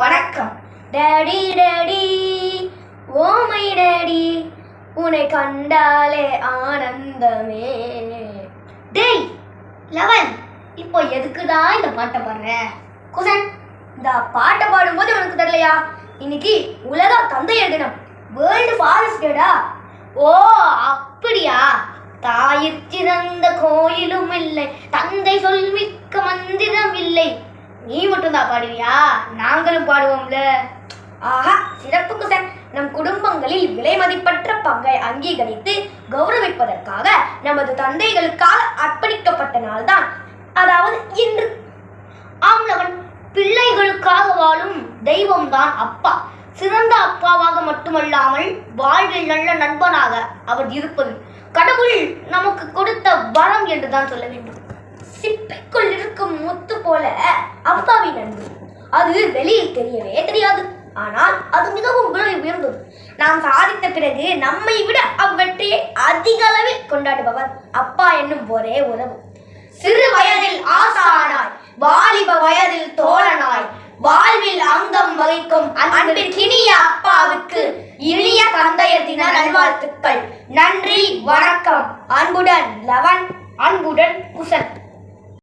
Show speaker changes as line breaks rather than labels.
வணக்கம். Daddy daddy ஓமை daddy உன்னை கண்டாலே ஆனந்தமே. டேய் லெவன் இப்போ எதுக்குடா இந்த பாட்டை பாடுற? குசன் இந்த பாட்டை பாடும்போது உனக்கு தெரியலையா? இன்னைக்கு உலக தந்தையர் தினம் வேர்ல்டு ஃபாரஸ்ட் டேடா ஓ அப்படியா? தாயிற் சிறந்த கோயிலும் இல்லை தந்தை சொல்மிக்க மந்திரம் இல்லை நீ மட்டும்தான் பாடுவியா? நாங்களும் பாடுவோம்ல. ஆஹா சிறப்புக்கு சார். நம் குடும்பங்களில் விலை மதிப்பற்ற பங்கை அங்கீகரித்து கௌரவிப்பதற்காக நமது தந்தைகளுக்காக அர்ப்பணிக்கப்பட்ட நாள்தான். அதாவது இன்று. ஆம்லவன் பிள்ளைகளுக்காக வாழும் தெய்வம்தான் அப்பா. சிறந்த அப்பாவாக மட்டுமல்லாமல் வாழ்வில் நல்ல நண்பனாக அவர் இருப்பது கடவுள் நமக்கு கொடுத்த வரம் என்றுதான் சொல்ல வேண்டும். சிப்பை. அது வெளியில் தெரியவே தெரியாது. ஆனால் அது மிகவும் விலை உயர்ந்தது. நாம் சாதித்த பிறகு நம்மை விட அவ்வெற்றியை அதிக அளவில் கொண்டாடுபவர் அப்பா என்னும் ஒரே உறவு. சிறு வயதில் ஆசானாய் வாலிப வயதில் தோழனாய் வாழ்வில் அங்கம் வகிக்கும் அன்பிற்கினிய அப்பாவுக்கு இனிய தந்தையர் தின நல்வாழ்த்துக்கள். நன்றி வணக்கம். அன்புடன் லவன் அன்புடன் குசன்.